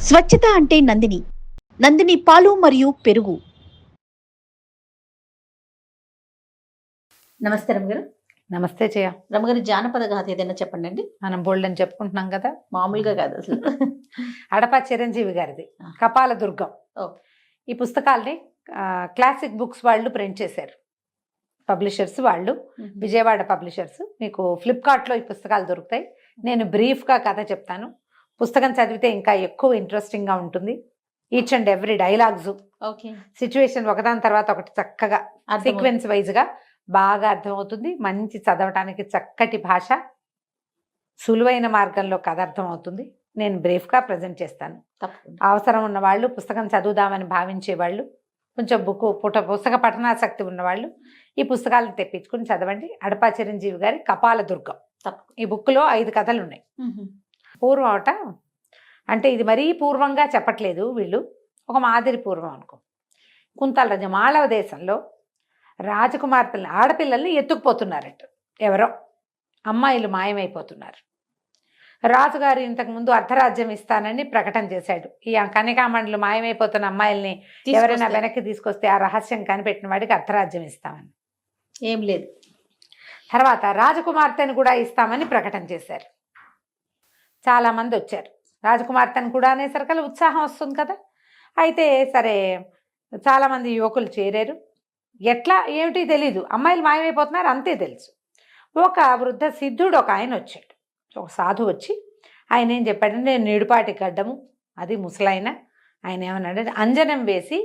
స్వచ్ఛత అంటే నందిని. నందిని పాలు మరియు పెరుగు. నమస్తే రమగారు. నమస్తే చేయ రమగారు జానపద గాథ ఏదైనా చెప్పండి అండి? మనం బోల్డ్ అని చెప్పుకుంటున్నాం కదా? మామూలుగా కాదు అసలు. అడప చిరంజీవి గారిది. కపాల దుర్గం. ఓ. ఈ పుస్తకాల్ని క్లాసిక్ బుక్స్ వాళ్ళు ప్రింట్ చేశారు. పబ్లిషర్స్ వాళ్ళు విజయవాడ పబ్లిషర్స్ మీకు ఫ్లిప్కార్ట్లో ఈ పుస్తకాలు దొరుకుతాయి. నేను బ్రీఫ్గా కథ చెప్తాను. పుస్తకం చదివితే ఇంకా ఎక్కువ ఇంట్రెస్టింగ్గా ఉంటుంది. Each and every dialogues situation ఒకదాని తర్వాత ఒకటి చక్కగా సీక్వెన్స్ వైజ్గా బాగా అర్థమవుతుంది. మంచి చదవటానికి చక్కటి భాష సులువైన మార్గంలో కథ అర్థమవుతుంది. నేను బ్రీఫ్గా ప్రజెంట్ చేస్తాను. అవసరం ఉన్న వాళ్ళు పుస్తకం చదువుదామని భావించే వాళ్ళు కొంచెం బుక్ పుట పుస్తక పఠనాసక్తి ఉన్నవాళ్ళు ఈ పుస్తకాలను తెప్పించుకుని చదవండి. అడపా చిరంజీవి గారి కపాల దుర్గం ఈ బుక్లో ఐదు కథలు ఉన్నాయి పూర్వం అట అంటే ఇది మరీ పూర్వంగా చెప్పట్లేదు వీళ్ళు. ఒక మాదిరి పూర్వం అనుకో. కుంతల రాజు మాళవ దేశంలో రాజకుమార్తెల్ని ఆడపిల్లల్ని ఎత్తుకుపోతున్నారట. ఎవరో? అమ్మాయిలు మాయమైపోతున్నారు. రాజుగారు ఇంతకుముందు అర్ధరాజ్యం ఇస్తానని ప్రకటన చేశాడు. ఈ కనికామండలు మాయమైపోతున్న అమ్మాయిల్ని ఎవరైనా వెనక్కి తీసుకొస్తే ఆ రహస్యం కనిపెట్టిన వాడికి అర్ధరాజ్యం ఇస్తామని. ఏం లేదు. తర్వాత రాజకుమార్తెను కూడా ఇస్తామని ప్రకటన చేశారు. చాలా మంది వచ్చారు. రాజకుమార్తెను కూడా అనేసరికల్లా ఉత్సాహం వస్తుంది కదా. అయితే సరే చాలా మంది యువకులు చేరారు. ఎట్లా? ఏమిటి తెలీదు. అమ్మాయిలు మాయమైపోతున్నారు అంతే తెలుసు. ఒక వృద్ధ సిద్ధుడు ఒక ఆయన వచ్చాడు. ఒక సాధు వచ్చి ఆయన ఏం చెప్పాడంటే నేను నిడుపాటి గడ్డము అది ముసలాయన. ఆయన ఏమన్నాడంటే అంజనం వేసి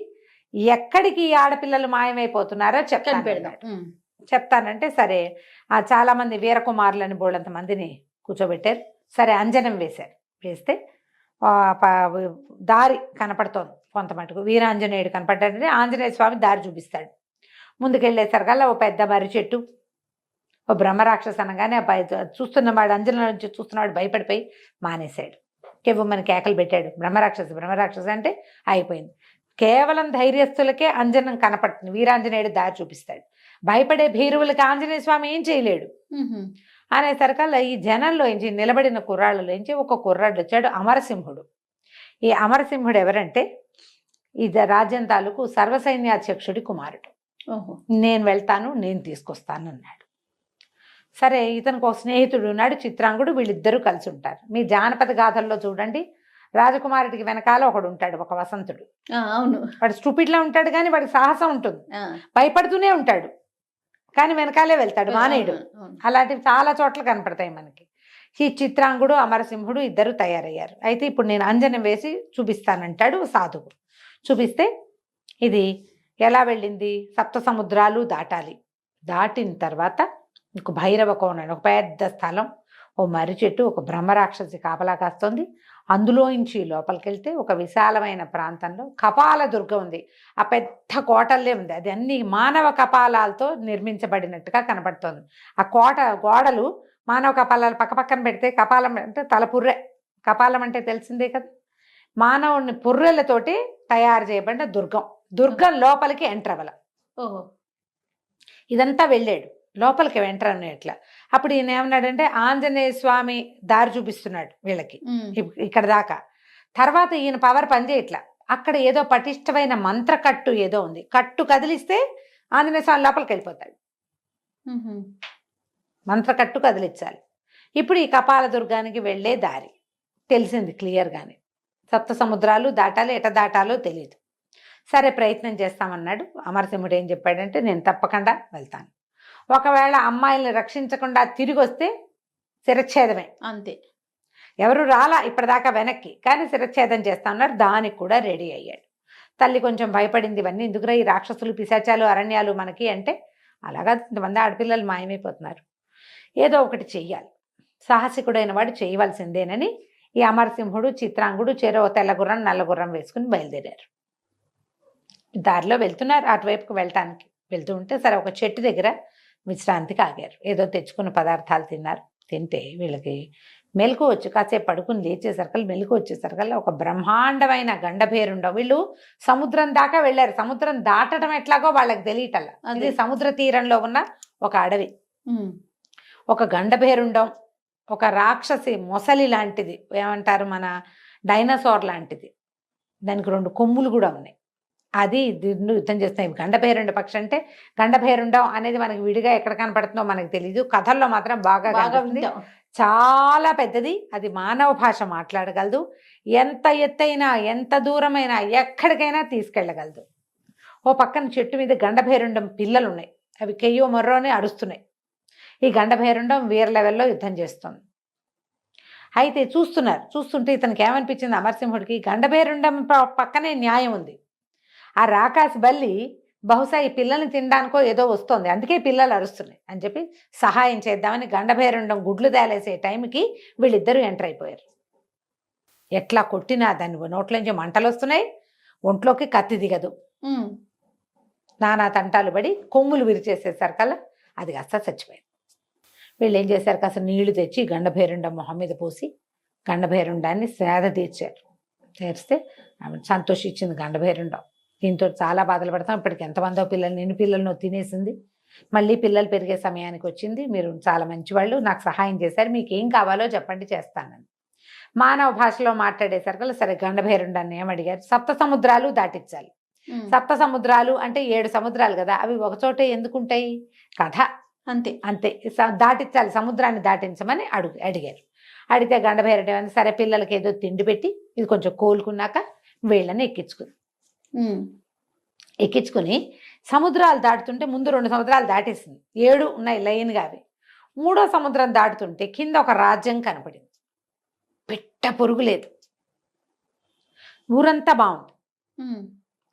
ఎక్కడికి ఈ ఆడపిల్లలు మాయమైపోతున్నారో చెప్తాను అన్నాడు. ఉమ్. చెప్తానంటే సరే ఆ చాలా మంది వీరకుమారులని బోళ్ళంత మందిని కూర్చోబెట్టారు. సరే అంజనం వేశారు. వేస్తే దారి కనపడుతోంది కొంత మటుకు వీరాంజనేయుడు కనపడ్డాడంటే ఆంజనేయ స్వామి దారి చూపిస్తాడు. ముందుకెళ్ళేసరికల్లా ఓ పెద్ద మర్రి చెట్టు ఓ బ్రహ్మరాక్షస అనగానే ఆ చూస్తున్నవాడు అంజనం నుంచి చూస్తున్నవాడు భయపడిపోయి మానేశాడు. కెవ్వమని కేకలు పెట్టాడు. బ్రహ్మరాక్షస బ్రహ్మరాక్షస అంటే అయిపోయింది. కేవలం ధైర్యస్తులకే అంజనం కనపడుతుంది. వీరాంజనేయుడు దారి చూపిస్తాడు. భయపడే భీరువులకి ఆంజనేయ స్వామి ఏం చేయలేడు. అనేసరికల్లా ఈ జనంలోంచి నిలబడిన కుర్రాళ్ళలోంచి ఒక కుర్రాడు వచ్చాడు అమరసింహుడు. ఈ అమరసింహుడు ఎవరంటే ఈ రాజ్యం తాలూకు సర్వసైన్యాధ్యక్షుడి కుమారుడు. ఓహో. నేను వెళ్తాను నేను తీసుకొస్తాను అన్నాడు. సరే ఇతనికి ఒక స్నేహితుడు ఉన్నాడు చిత్రాంగుడు వీళ్ళిద్దరూ కలిసి ఉంటారు. మీ జానపద గాథల్లో చూడండి రాజకుమారుడికి వెనకాల ఒకడు ఉంటాడు ఒక వసంతుడు. అవును. వాడు స్టూపిడ్లా ఉంటాడు కానీ వాడికి సాహసం ఉంటుంది. భయపడుతూనే ఉంటాడు. కానీ వెనకాలే వెళ్తాడు మానేయుడు. అలాంటివి చాలా చోట్ల కనపడతాయి మనకి. ఈ చిత్రాంగుడు అమరసింహుడు ఇద్దరు తయారయ్యారు. అయితే ఇప్పుడు నేను అంజనం వేసి చూపిస్తానంటాడు సాధువు. చూపిస్తే ఇది ఎలా వెళ్ళింది? సప్త సముద్రాలు దాటాలి. దాటిన తర్వాత ఇంక భైరవ కోణ ఒక పెద్ద స్థలం ఓ మర్రి చెట్టు ఒక బ్రహ్మరాక్షసి కాపలా కాస్తుంది. అందులోంచి లోపలికి వెళ్తే ఒక విశాలమైన ప్రాంతంలో కపాల దుర్గ ఉంది. ఆ పెద్ద కోటల్లే ఉంది. అది అన్ని మానవ కపాలాలతో నిర్మించబడినట్టుగా కనబడుతోంది ఆ కోట గోడలు మానవ కపాలాలు పక్క పక్కన పెడితే కపాలం అంటే తల పుర్రె. కపాలం అంటే తెలిసిందే కదా. మానవుని పుర్రెలతోటి తయారు చేయబడిన దుర్గం. దుర్గం లోపలికి ఎంటర్ అవ్వాల. ఓహో. ఇదంతా వెళ్ళాడు. లోపలికి ఎంటర్ అన్నట్ల అప్పుడు ఈయన ఏమన్నాడంటే ఆంజనేయ స్వామి దారి చూపిస్తున్నాడు వీళ్ళకి. ఇక్కడ దాకా. తర్వాత ఈయన పవర్ పనిచేయట్లా. అక్కడ ఏదో పటిష్టమైన మంత్ర కట్టు ఏదో ఉంది. కట్టు కదిలిస్తే ఆంజనేయ స్వామి లోపలికి వెళ్ళిపోతాడు. ఉహు. మంత్రకట్టు కదిలించాలి. ఇప్పుడు ఈ కపాల దుర్గానికి వెళ్ళే దారి. తెలిసింది క్లియర్గానే. సప్త సముద్రాలు దాటాలి ఎట దాటాలో తెలియదు సరే ప్రయత్నం చేస్తామన్నాడు. అమరసింహుడు ఏం చెప్పాడంటే నేను తప్పకుండా వెళ్తాను. ఒకవేళ అమ్మాయిల్ని రక్షించకుండా తిరిగి వస్తే శిరచ్ఛేదమే. అంతే. ఎవరు రాలా ఇప్పటిదాకా వెనక్కి కానీ శిరచ్ఛేదం చేస్తామన్నారు దానికి కూడా రెడీ అయ్యాడు. తల్లి కొంచెం భయపడింది ఇవన్నీ ఎందుకురా ఈ రాక్షసులు పిశాచాలు అరణ్యాలు మనకి? అంటే అలాగా ఇంతమంది ఆడపిల్లలు మాయమైపోతున్నారు. ఏదో ఒకటి చెయ్యాలి. సాహసికుడైన వాడు చేయవలసిందేనని ఈ అమరసింహుడు చిత్రాంగుడు చెరో తెల్లగుర్రం నల్లగుర్రం వేసుకుని బయలుదేరారు. దారిలో వెళ్తున్నారు అటువైపుకు వెళ్ళటానికి వెళ్తూ ఉంటే సరే ఒక చెట్టు దగ్గర విశ్రాంతికి ఆగారు. ఏదో తెచ్చుకున్న పదార్థాలు తిన్నారు. తింటే వీళ్ళకి మెలకు వచ్చి కాసేపు పడుకుని లేచేసరికల్లా మెలకు వచ్చేసరికల్లా ఒక బ్రహ్మాండమైన గండభేరుండ వీళ్ళు సముద్రం దాకా వెళ్ళారు. సముద్రం దాటడం ఎట్లాగో వాళ్ళకి తెలియటల్లా అదే. సముద్ర తీరంలో ఉన్న ఒక అడవి. ఒక గండభేరుండం ఒక రాక్షసి మొసలి లాంటిది. ఏమంటారు మన డైనోసార్ లాంటిది. దానికి రెండు కొమ్ములు కూడా ఉన్నాయి. అది దీన్ని యుద్ధం చేస్తాయి గండభైరుండ పక్షి అంటే గండభైరుండం అనేది మనకి విడిగా ఎక్కడ కనపడుతుందో మనకు తెలియదు కథల్లో మాత్రం బాగా వింటాం. చాలా పెద్దది. అది మానవ భాష మాట్లాడగలదు. ఎంత ఎత్తైనా ఎంత దూరమైనా ఎక్కడికైనా తీసుకెళ్ళగలదు. ఓ పక్కన చెట్టు మీద గండభైరుండం పిల్లలు ఉన్నాయి అవి కెయ్యో మొర్రోని అరుస్తున్నాయి. ఈ గండభైరుండం వీర లెవెల్లో యుద్ధం చేస్తుంది. అయితే చూస్తున్నారు. చూస్తుంటే ఇతనికి ఏమనిపించింది? అమరసింహుడికి గండభైరుండం ప- పక్కనే న్యాయం ఉంది. ఆ రాకాసి బల్లి బహుశా ఈ పిల్లల్ని తినడానికో ఏదో వస్తుంది. అందుకే పిల్లలు అరుస్తున్నాయి అని చెప్పి సహాయం చేద్దామని గండభైరుండం గుడ్లు తేలేసే టైంకి వీళ్ళిద్దరూ ఎంటర్ అయిపోయారు. ఎట్లా కొట్టినా దాని నోట్లోంచి మంటలు వస్తున్నాయి. ఒంట్లోకి కత్తి దిగదు. నానా తంటాలు పడి కొమ్ములు విరిచేసేసరికల్లా అది కాస్త చచ్చిపోయింది. వీళ్ళు ఏం చేశారు? కాస్త నీళ్ళు తెచ్చి గండభైరుండం మొహం మీద పోసి గండభైరుండాన్ని సేద తీర్చారు. తీర్స్తే ఆమె సంతోషించింది గండభైరుండం. దీంతో చాలా బాధలు పడతాం. ఇప్పటికి ఎంతమందో పిల్లల్ని ఎన్ని పిల్లలను తినేసింది. మళ్ళీ పిల్లలు పెరిగే సమయానికి వచ్చింది. మీరు చాలా మంచివాళ్ళు. నాకు సహాయం చేశారు. మీకు ఏం కావాలో చెప్పండి చేస్తానని. మానవ భాషలో మాట్లాడేసరికి సరే గండభైరుండాన్ని ఏమడిగారు సప్త సముద్రాలు దాటించాలి. సప్త సముద్రాలు అంటే ఏడు సముద్రాలు కదా? అవి ఒకచోటే ఎందుకుంటాయి? కథ. అంతే. అంతే. దాటించాలి సముద్రాన్ని దాటించమని అడుగు అడిగారు. అడిగితే గండభైరడం సరే పిల్లలకి ఏదో తిండి పెట్టి ఇది కొంచెం కోలుకున్నాక వీళ్ళని ఎక్కించుకుంది. ఎక్కించుకుని సముద్రాలు దాటుతుంటే ముందు రెండు సముద్రాలు దాటేసింది. ఏడు ఉన్నాయి లైన్గా అవి మూడో సముద్రం దాటుతుంటే కింద ఒక రాజ్యం కనపడింది. పిట్ట పొరుగు లేదు. ఊరంతా బాగుంది.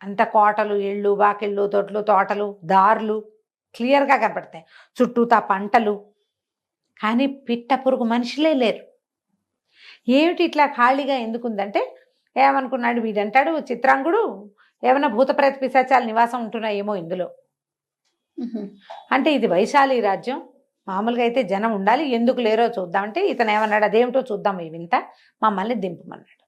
అంత కోటలు ఇళ్ళు వాకిళ్ళు తొట్లు తోటలు దారులు క్లియర్గా కనపడతాయి. చుట్టూతా పంటలు. కానీ పిట్ట పురుగు మనుషులే లేరు. ఏమిటి ఇట్లా ఖాళీగా ఎందుకుందంటే ఏమనుకున్నాడు వీడంటాడు చిత్రాంగుడు ఏమైనా భూత ప్రేత పిశాచాల నివాసం ఉంటున్నాయేమో ఇందులో. అంటే ఇది వైశాలి రాజ్యం. మామూలుగా అయితే జనం ఉండాలి. ఎందుకు లేరో చూద్దామంటే ఇతను ఏమన్నాడు అదేమిటో చూద్దాం ఈ వింత. మమ్మల్ని దింపమన్నాడు.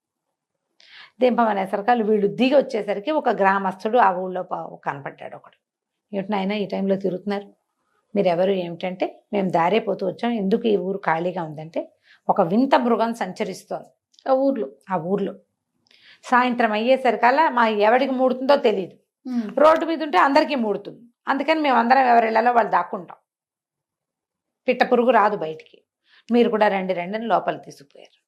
దింపమనేసరికి వీళ్ళు దిగి వచ్చేసరికి ఒక గ్రామస్తుడు ఆ ఊళ్ళో కనపడ్డాడు ఒకడు. ఏమిటి నాయన ఈ టైంలో తిరుగుతున్నారు? మీరు ఎవరు ఏమిటంటే మేము దారే పోతూ వచ్చాం. ఎందుకు ఈ ఊరు ఖాళీగా ఉందంటే ఒక వింత మృగం సంచరిస్తోంది. ఆ ఊర్లో. ఆ ఊర్లో. సాయంత్రం అయ్యేసరికల్లా మా ఎవడికి మూడుతుందో తెలియదు. రోడ్డు మీద ఉంటే అందరికీ మూడుతుంది. అందుకని మేము అందరం ఎవరిళ్ళలో వాళ్ళు దాక్కుంటాం. పిట్ట పురుగు రాదు బయటికి. మీరు కూడా రండి రండి అని లోపల తీసుకుపోయారు.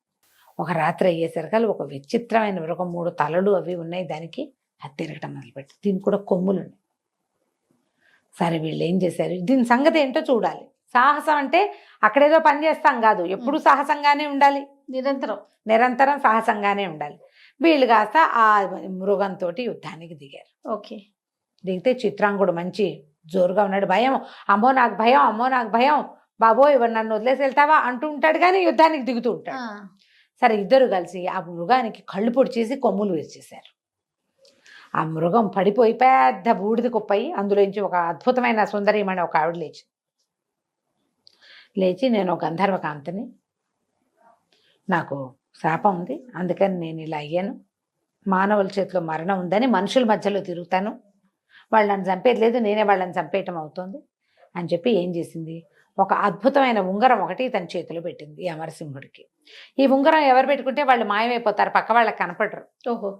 ఒక రాత్రి అయ్యేసరికి ఒక విచిత్రమైన ఒక మూడు తలలు అవి ఉన్నాయి దానికి. అది తిరగటం మొదలుపెట్టి దీనికి కూడా కొమ్ములు ఉన్నాయి. సరే వీళ్ళు ఏం చేశారు? దీని సంగతి ఏంటో చూడాలి. సాహసం అంటే అక్కడేదో పని చేస్తాం కాదు. ఎప్పుడు సాహసంగానే ఉండాలి. నిరంతరం. నిరంతరం సాహసంగానే ఉండాలి. వీళ్ళు కాస్త ఆ మృగంతో యుద్ధానికి దిగారు. ఓకే. దిగితే చిత్రాంగుడు మంచి జోరుగా ఉన్నాడు. భయం అమ్మో నాకు భయం అమ్మో నాకు భయం బాబోయ్ ఇవ్వ నన్ను వదిలేసి వెళ్తావా అంటూ ఉంటాడు కానీ యుద్ధానికి దిగుతూ ఉంటాడు. సరే ఇద్దరు కలిసి ఆ మృగానికి కళ్ళు పొడిచేసి కొమ్ములు విరిచేశారు. ఆ మృగం పడిపోయి పెద్ద బూడిద కుప్పయి అందులోంచి ఒక అద్భుతమైన సుందరీమణి ఒక ఆవిడ లేచి లేచి నేను గంధర్వకాంతని నాకు శాపం ఉంది అందుకని నేను ఇలా అయ్యాను. మానవుల చేతిలో మరణం ఉందని మనుషుల మధ్యలో తిరుగుతాను. వాళ్ళు నన్ను చంపేది లేదు నేనే వాళ్ళని చంపేయటం అవుతుంది అని చెప్పి ఏం చేసింది? ఒక అద్భుతమైన ఉంగరం ఒకటి తన చేతిలో పెట్టింది ఈ అమరసింహుడికి. ఈ ఉంగరం ఎవరు పెట్టుకుంటే వాళ్ళు మాయమైపోతారు పక్క వాళ్ళకి కనపడరు. ఓహో.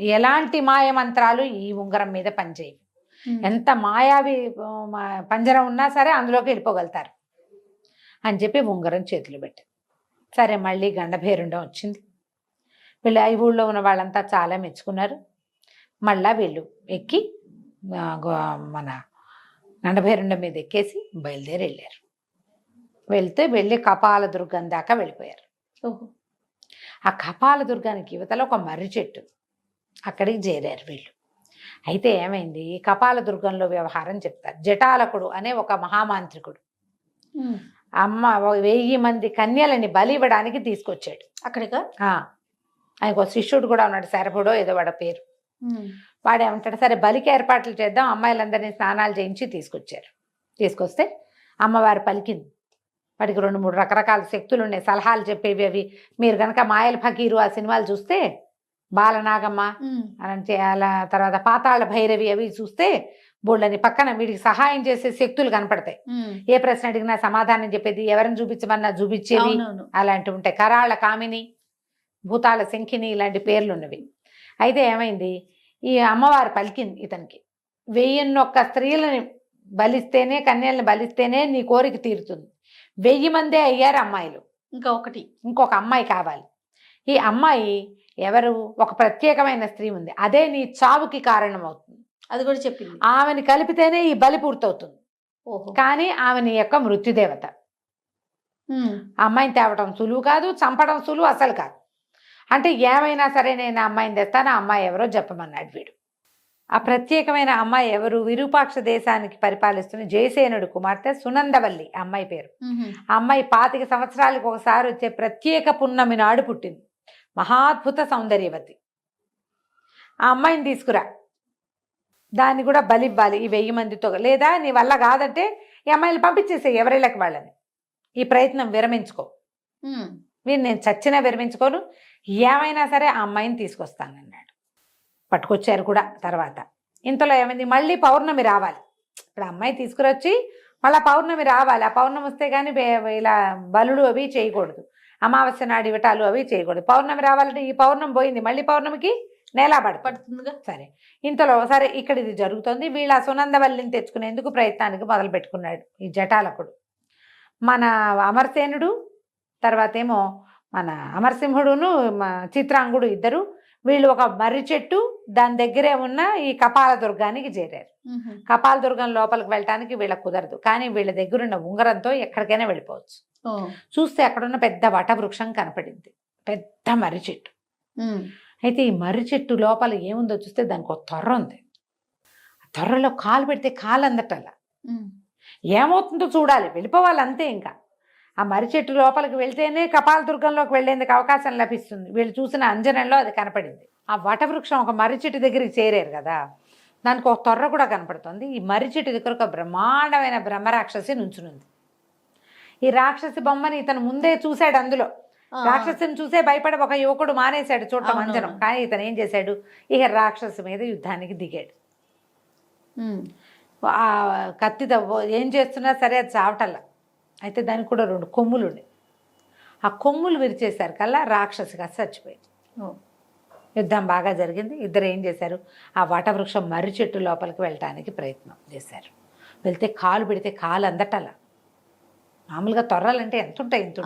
ఎలాంటి మాయ మంత్రాలు ఈ ఉంగరం మీద పనిచేయవు. ఎంత మాయావి పంజరం ఉన్నా సరే అందులోకి వెళ్ళిపోగలుగుతారు అని చెప్పి ఉంగరం చేతిలో పెట్టి సరే మళ్ళీ గండభేరుండం వచ్చింది. వీళ్ళు ఈ ఊళ్ళో ఉన్న వాళ్ళంతా చాలా మెచ్చుకున్నారు. మళ్ళా వీళ్ళు ఎక్కి మన గండభేరుండం మీద ఎక్కేసి బయలుదేరి వెళ్ళారు వెళ్తే వెళ్ళి కపాల దుర్గం దాకా వెళ్ళిపోయారు. ఓహో. ఆ కపాల దుర్గానికి యువతలో ఒక మర్రి చెట్టు. అక్కడికి చేరారు వీళ్ళు. అయితే ఏమైంది? కపాల దుర్గంలో వ్యవహారం చెప్తారు. జటాలకుడు అనే ఒక మహామాంత్రికుడు. అమ్మ వెయ్యి మంది కన్యలని బలి ఇవ్వడానికి తీసుకొచ్చాడు. అక్కడికా? ఆ, ఆయనకు శిష్యుడు కూడా ఉన్నాడు శరభుడో ఏదో వాడ పేరు. ఉమ్. వాడు ఏమంటాడు సరే బలికి ఏర్పాట్లు చేద్దాం అమ్మాయిలందరినీ స్నానాలు చేయించి తీసుకొచ్చారు. తీసుకొస్తే అమ్మవారు పలికింది. వాడికి రెండు మూడు రకరకాల శక్తులు ఉన్నాయి సలహాలు చెప్పేవి అవి. మీరు కనుక మాయల ఫకీరు ఆ సినిమాలు చూస్తే బాలనాగమ్మ. అంటే అలా తర్వాత పాతాళ భైరవి అవి చూస్తే బోళ్ళని పక్కన వీడికి సహాయం చేసే శక్తులు కనపడతాయి. ఏ ప్రశ్న అడిగినా సమాధానం చెప్పేది ఎవరిని చూపించమన్నా చూపించేవి అవునవును. అలాంటివి ఉంటాయి. కరాళ కామిని భూతాల శంఖిని ఇలాంటి పేర్లు ఉన్నవి. అయితే ఏమైంది? ఈ అమ్మవారు పలికింది ఇతనికి. వెయ్యిన్నొక్క స్త్రీలని బలిస్తేనే కన్యల్ని బలిస్తేనే నీ కోరిక తీరుతుంది. వెయ్యి మందే అయ్యారు అమ్మాయిలు. ఇంకా ఒకటి. ఇంకొక అమ్మాయి కావాలి. ఈ అమ్మాయి ఎవరు? ఒక ప్రత్యేకమైన స్త్రీ ఉంది. అదే నీ చావుకి కారణమవుతుంది. అది కూడా చెప్పింది. ఆమెని కలిపితేనే ఈ బలి పూర్తవుతుంది. కానీ ఆమె నీ యొక్క మృత్యుదేవత. అమ్మాయిని తేవటం సులువు కాదు చంపడం సులువు అసలు కాదు. అంటే ఏమైనా సరే నేను అమ్మాయిని తెస్తాను అమ్మాయి ఎవరో చెప్పమన్నాడు వీడు. ఆ ప్రత్యేకమైన అమ్మాయి ఎవరు? విరూపాక్ష దేశానికి పరిపాలిస్తున్న జయసేనుడు కుమార్తె సునందవల్లి అమ్మాయి పేరు. అమ్మాయి పాతిక సంవత్సరాలకు ఒకసారి వచ్చే ప్రత్యేక పున్నమి నాడు పుట్టింది. మహాద్భుత సౌందర్యవతి. ఆ అమ్మాయిని తీసుకురా. దాన్ని కూడా బలివ్వాలి ఈ వెయ్యి మందితో. లేదా నీ వల్ల కాదంటే ఈ అమ్మాయిని పంపించేసే ఎవరిళ్ళకి వాళ్ళని. ఈ ప్రయత్నం విరమించుకో. ఉమ్. వీరు నేను చచ్చినా విరమించుకోను. ఏమైనా సరే ఆ అమ్మాయిని తీసుకొస్తానన్నాడు పట్టుకొచ్చారు కూడా తర్వాత. ఇంతలో ఏమైంది? మళ్ళీ పౌర్ణమి రావాలి. ఇప్పుడు అమ్మాయి తీసుకురొచ్చి మళ్ళీ పౌర్ణమి రావాలి. ఆ పౌర్ణమి వస్తే కానీ ఇలా బలుడు అవి చేయకూడదు. అమావాస్య నాడు ఇవటాలు అవి చేయకూడదు. పౌర్ణమి రావాలంటే ఈ పౌర్ణమి పోయింది. మళ్ళీ పౌర్ణమికి నేలా పడుతుంది. పడుతుందిగా? సరే. ఇంతలో సరే ఇక్కడ ఇది జరుగుతుంది. వీళ్ళ సునందవల్లిని తెచ్చుకునేందుకు ప్రయత్నానికి మొదలు పెట్టుకున్నాడు ఈ జటాలకుడు. మన అమరసేనుడు తర్వాత ఏమో మన అమరసింహుడును చిత్రాంగుడు ఇద్దరు వీళ్ళు ఒక మర్రి చెట్టు దాని దగ్గరే ఉన్న ఈ కపాల దుర్గానికి చేరారు. కపాల దుర్గం లోపలికి వెళ్ళటానికి వీళ్ళకి కుదరదు. కానీ వీళ్ళ దగ్గర ఉన్న ఉంగరంతో ఎక్కడికైనా వెళ్ళిపోవచ్చు. చూస్తే అక్కడున్న పెద్ద వటవృక్షం కనపడింది. పెద్ద మర్రి చెట్టు. అయితే ఈ మర్రి చెట్టు లోపల ఏముందో చూస్తే దానికి ఒక తొర్ర ఉంది. ఆ తొర్రలో కాలు పెడితే కాలు అందటల. ఏమవుతుందో చూడాలి. వెళ్ళిపోవాలి అంతే ఇంకా. ఆ మర్రి చెట్టు లోపలికి వెళ్తేనే కపాల దుర్గంలోకి వెళ్ళేందుకు అవకాశం లభిస్తుంది. వీళ్ళు చూసిన అంజనంలో అది కనపడింది. ఆ వటవృక్షం ఒక మర్రి చెట్టు దగ్గరికి చేరారు కదా. దానికి ఒక తొర్ర కూడా కనపడుతుంది. ఈ మర్రి చెట్టు దగ్గర ఒక బ్రహ్మాండమైన బ్రహ్మరాక్షసి నుంచునుంది. ఈ రాక్షసి బొమ్మని ఇతను ముందే చూశాడు అందులో. రాక్షసుని చూసే భయపడి ఒక యువకుడు మానేశాడు చూడటం. అంజనం. కానీ ఇతను ఏం చేశాడు? ఇక రాక్షసు మీద యుద్ధానికి దిగాడు. ఆ కత్తితో ఏం చేస్తున్నా సరే అది చావటల్లా. అయితే దానికి కూడా రెండు కొమ్ములు ఉండే. ఆ కొమ్ములు విరిచేశారు కల్లా రాక్షసిగా చచ్చిపోయింది. యుద్ధం బాగా జరిగింది. ఇద్దరు ఏం చేశారు? ఆ వటవృక్షం మర్రి చెట్టు లోపలికి వెళ్ళటానికి ప్రయత్నం చేశారు. వెళ్తే కాలు పెడితే కాలు అందటలా మామూలుగా తొర్రాలంటే ఎంత ఉంటాయి? ఇంత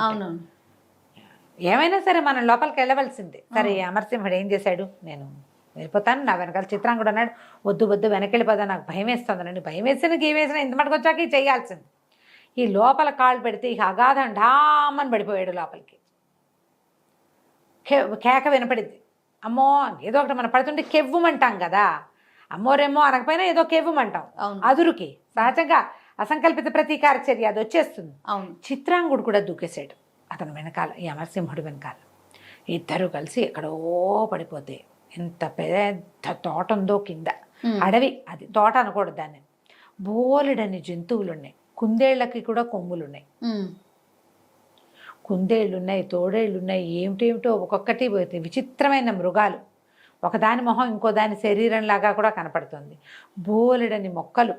ఏమైనా సరే మనం లోపలికి వెళ్ళవలసిందే. సరే అమరసింహుడు ఏం చేశాడు? నేను వెళ్ళిపోతాను నా వెనకాల చిత్రం కూడా అన్నాడు వద్దు వద్దు వెనక్కి వెళ్ళిపోదా నాకు భయం వేస్తుందండి భయం వేసిన గీ వేసిన ఇంత మటుకు వచ్చాక చేయాల్సింది. ఈ లోపల కాళ్ళు పెడితే ఇక అగాధం ఢామని పడిపోయాడు లోపలికి. కేక వినపడింది. అమ్మో ఏదో ఒకటి మనం పడుతుంటే కెవ్వుమంటాం కదా. అమ్మోరేమో అనకపోయినా ఏదో కెవ్వుమంటాం. అవును. అదురుకి సహజంగా అసంకల్పిత ప్రతీకార చర్య అది వచ్చేస్తుంది. అవును. చిత్రాంగుడు కూడా దూకేశాడు. అతను వెనకాల ఈ అమరసింహుడు వెనకాల. ఇద్దరు కలిసి ఎక్కడో పడిపోతే ఎంత పెద్ద తోట ఉందో కింద. అడవి అది తోట అనకూడదు దాన్ని. బోలెడని జంతువులు ఉన్నాయి కుందేళ్ళకి కూడా కొమ్ములు ఉన్నాయి. కుందేళ్ళు ఉన్నాయి తోడేళ్ళు ఉన్నాయి ఏమిటేమిటో ఒక్కొక్కటి విచిత్రమైన మృగాలు. ఒకదాని మొహం ఇంకో దాని శరీరంలాగా కూడా కనపడుతుంది. బోలెడని మొక్కలు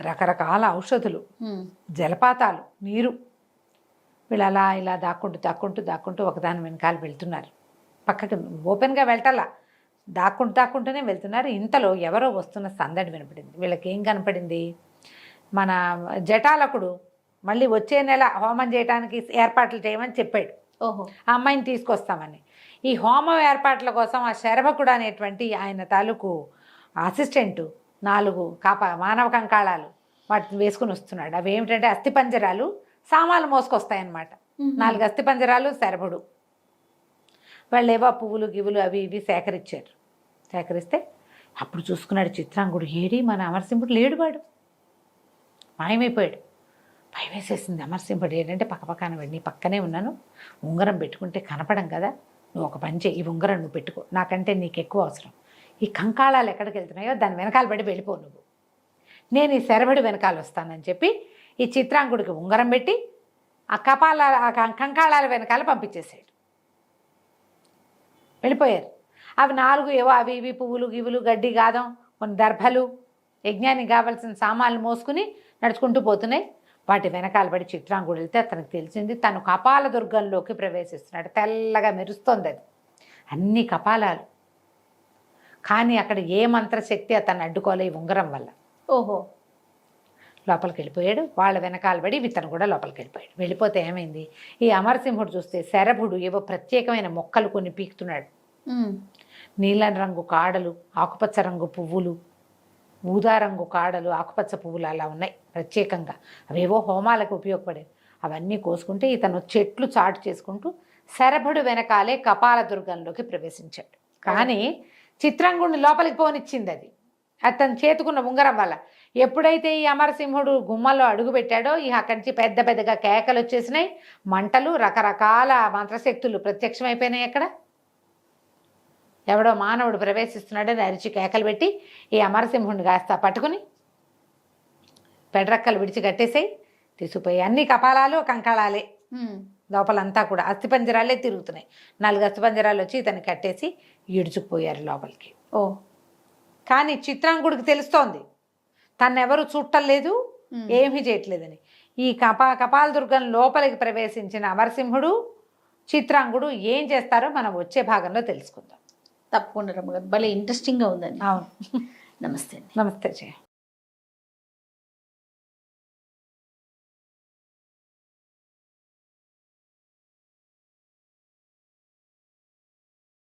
రకరకాల ఔషధులు. జలపాతాలు నీరు. వీళ్ళు అలా ఇలా దాక్కుంటూ దాక్కుంటూ దాక్కుంటూ ఒకదాని వెనకాల వెళ్తున్నారు. పక్కకి ఓపెన్గా వెళ్ళటలా దాక్కుంటూ దాక్కుంటూనే వెళ్తున్నారు. ఇంతలో ఎవరో వస్తున్న సందడి వినపడింది. వీళ్ళకి ఏం కనపడింది? మన జటాలకుడు మళ్ళీ వచ్చే నెల హోమం చేయడానికి ఏర్పాట్లు చేయమని చెప్పాడు. ఓహో. ఆ అమ్మాయిని తీసుకొస్తామని. ఈ హోమం ఏర్పాట్ల కోసం ఆ శరభకుడు అనేటువంటి ఆయన తాలూకు అసిస్టెంటు నాలుగు కాప మానవ కంకాళాలు వాటిని వేసుకుని వస్తున్నాడు. అవి ఏమిటంటే అస్థిపంజరాలు సామాన్లు మోసుకొస్తాయన్నమాట. నాలుగు అస్థిపంజరాలు శరభుడు. వాళ్ళు ఏవో పువ్వులు గివ్వులు అవి ఇవి సేకరించారు. సేకరిస్తే అప్పుడు చూసుకున్నాడు చిత్రాంగుడు ఏడి మన అమరసింహుడు లేడు వాడు. మాయమైపోయాడు. భయం వేసేసింది అమరసింహుడు ఏంటంటే పక్క పక్కన వాడు నీ పక్కనే ఉన్నాను. ఉంగరం పెట్టుకుంటే కనపడం కదా నువ్వు ఒక పని చేయి ఈ ఉంగరం నువ్వు పెట్టుకో. నాకంటే నీకు ఎక్కువ అవసరం. ఈ కంకాళాలు ఎక్కడికి వెళ్తున్నాయో దాని వెనకాల పడి వెళ్ళిపో నువ్వు. నేను ఈ శరబడి వెనకాల వస్తానని చెప్పి ఈ చిత్రాంకుడికి ఉంగరం పెట్టి ఆ కపాల కంకాళాల వెనకాల పంపించేసాడు వెళ్ళిపోయారు. అవి నాలుగు ఏవో అవి ఇవి పువ్వులు గివులు గడ్డి గాదం కొన్ని దర్భలు యజ్ఞానికి కావాల్సిన సామాన్లు మోసుకుని నడుచుకుంటూ పోతున్నాయి. వాటి వెనకాల పడి చిత్రాంగుడు వెళ్తే అతనికి తెలిసింది తను కపాల దుర్గంలోకి ప్రవేశిస్తున్నాడు. తెల్లగా మెరుస్తోంది అది. అన్ని కపాలాలు. కానీ అక్కడ ఏ మంత్రశక్తి అతను అడ్డుకోలే ఈ ఉంగరం వల్ల. ఓహో. లోపలికి వెళ్ళిపోయాడు వాళ్ళ వెనకాల పడి ఇతను కూడా లోపలికి వెళ్ళిపోయాడు వెళ్ళిపోతే ఏమైంది? ఈ అమరసింహుడు చూస్తే శరభుడు ఏవో ప్రత్యేకమైన మొక్కలు కొన్ని పీకుతున్నాడు. నీలం రంగు కాడలు ఆకుపచ్చ రంగు పువ్వులు ఊదా రంగు కాడలు ఆకుపచ్చ పువ్వులు అలా ఉన్నాయి ప్రత్యేకంగా. అవేవో హోమాలకు ఉపయోగపడేవి. అవన్నీ కోసుకుంటే ఇతను చెట్లు చాటు చేసుకుంటూ శరభుడు వెనకాలే కపాల దుర్గంలోకి ప్రవేశించాడు. కానీ చిత్రాంగుడిని లోపలికి పోనిచ్చింది అది. అతను చేతుకున్న ఉంగరం వల్ల. ఎప్పుడైతే ఈ అమరసింహుడు గుమ్మలో అడుగుపెట్టాడో ఈ అక్కడి నుంచి పెద్ద పెద్దగా కేకలు వచ్చేసినాయి. మంటలు రకరకాల మంత్రశక్తులు ప్రత్యక్షమైపోయినాయి అక్కడ. ఎవడో మానవుడు ప్రవేశిస్తున్నాడని అరిచి కేకలు పెట్టి ఈ అమరసింహుడిని కాస్త పట్టుకుని పెడరక్కలు విడిచి కట్టేసాయి. తీసుకుపోయి అన్ని కపాలాలు కంకళాలే. లోపలంతా కూడా అస్థిపంజరాలే తిరుగుతున్నాయి. నాలుగు అస్థిపంజరాలు వచ్చి ఇతన్ని కట్టేసి ఈడ్చుకుపోయారు లోపలికి. ఓ. కానీ చిత్రాంగుడికి తెలుస్తోంది. తన్నెవరు చుట్టలేదు ఏమీ చేయట్లేదని. ఈ కపా కపాల దుర్గం లోపలికి ప్రవేశించిన అమరసింహుడు చిత్రాంగుడు ఏం చేస్తారో మనం వచ్చే భాగంలో తెలుసుకుందాం. తప్పకుండా రమ్మగారు భలే ఇంట్రెస్టింగ్గా ఉందండి. అవును. నమస్తే నమస్తే జయ.